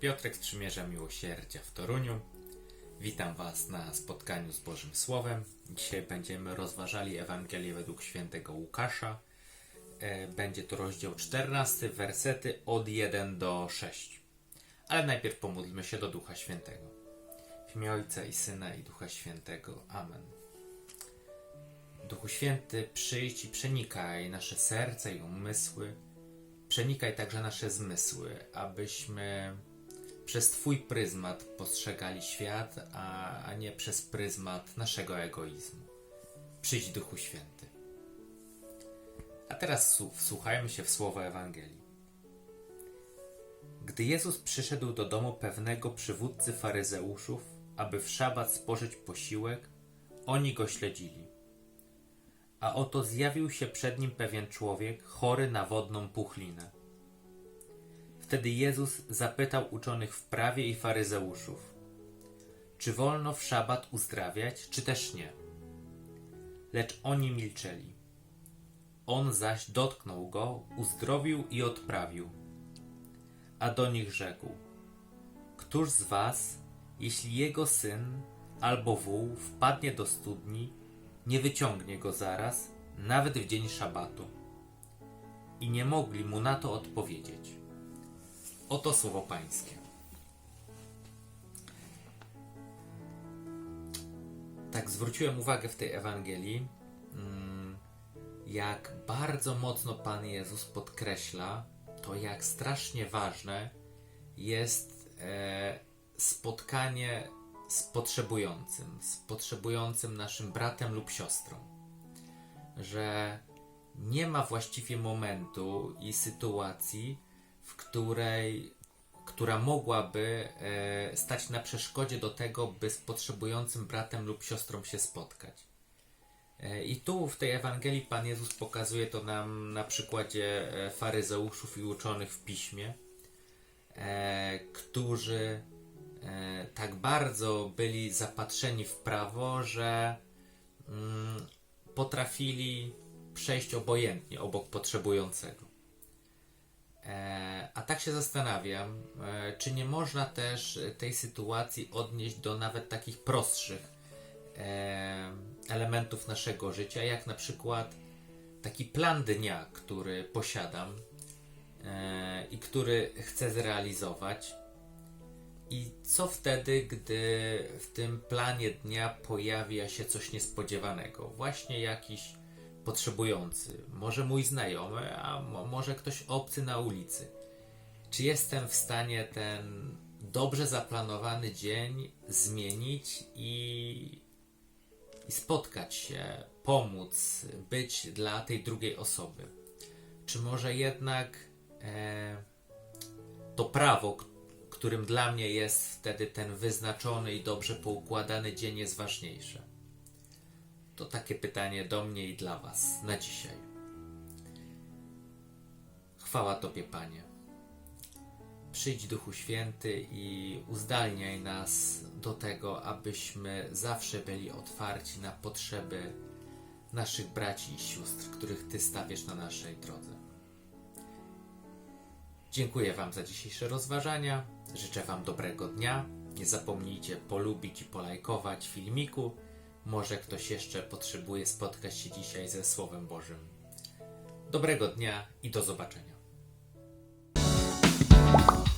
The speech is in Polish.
Piotrek z Przymierza Miłosierdzia w Toruniu. Witam Was na spotkaniu z Bożym Słowem. Dzisiaj będziemy rozważali Ewangelię według świętego Łukasza. E, Będzie to rozdział 14, wersety od 1 do 6. Ale najpierw pomódlmy się do Ducha Świętego. W imię Ojca i Syna i Ducha Świętego. Amen. Duchu Święty, przyjdź i przenikaj nasze serca i umysły. Przenikaj także nasze zmysły, abyśmy przez Twój pryzmat postrzegali świat, a, a nie przez pryzmat naszego egoizmu. Przyjdź Duchu Święty. A teraz wsłuchajmy się w słowa Ewangelii. Gdy Jezus przyszedł do domu pewnego przywódcy faryzeuszów, aby w szabat spożyć posiłek, oni go śledzili. A oto zjawił się przed nim pewien człowiek, chory na wodną puchlinę. Wtedy Jezus zapytał uczonych w prawie i faryzeuszów: Czy wolno w szabat uzdrawiać, czy też nie? Lecz oni milczeli. On zaś dotknął go, uzdrowił i odprawił. A do nich rzekł: Któż z was, jeśli jego syn albo wół wpadnie do studni, nie wyciągnie go zaraz, nawet w dzień szabatu? I nie mogli mu na to odpowiedzieć. Oto słowo Pańskie. Tak zwróciłem uwagę w tej Ewangelii, mm, jak bardzo mocno Pan Jezus podkreśla to, jak strasznie ważne jest e, spotkanie z potrzebującym, z potrzebującym naszym bratem lub siostrą. Że nie ma właściwie momentu i sytuacji, w której, która mogłaby e, stać na przeszkodzie do tego, by z potrzebującym bratem lub siostrą się spotkać. E, I tu w tej Ewangelii Pan Jezus pokazuje to nam na przykładzie e, faryzeuszów i uczonych w piśmie, e, którzy e, tak bardzo byli zapatrzeni w prawo, że mm, potrafili przejść obojętnie obok potrzebującego. E, a tak się zastanawiam, e, czy nie można też tej sytuacji odnieść do nawet takich prostszych e, elementów naszego życia, jak na przykład taki plan dnia, który posiadam e, i który chcę zrealizować. I co wtedy, gdy w tym planie dnia pojawia się coś niespodziewanego? Właśnie jakiś potrzebujący, może mój znajomy, a mo- może ktoś obcy na ulicy. Czy jestem w stanie ten dobrze zaplanowany dzień zmienić i, i spotkać się, pomóc, być dla tej drugiej osoby? Czy może jednak e, to prawo, którym dla mnie jest wtedy ten wyznaczony i dobrze poukładany dzień, jest ważniejsze? To takie pytanie do mnie i dla Was na dzisiaj. Chwała Tobie, Panie. Przyjdź Duchu Święty i uzdalniaj nas do tego, abyśmy zawsze byli otwarci na potrzeby naszych braci i sióstr, których Ty stawiasz na naszej drodze. Dziękuję Wam za dzisiejsze rozważania. Życzę Wam dobrego dnia. Nie zapomnijcie polubić i polajkować filmiku. Może ktoś jeszcze potrzebuje spotkać się dzisiaj ze Słowem Bożym. Dobrego dnia i do zobaczenia.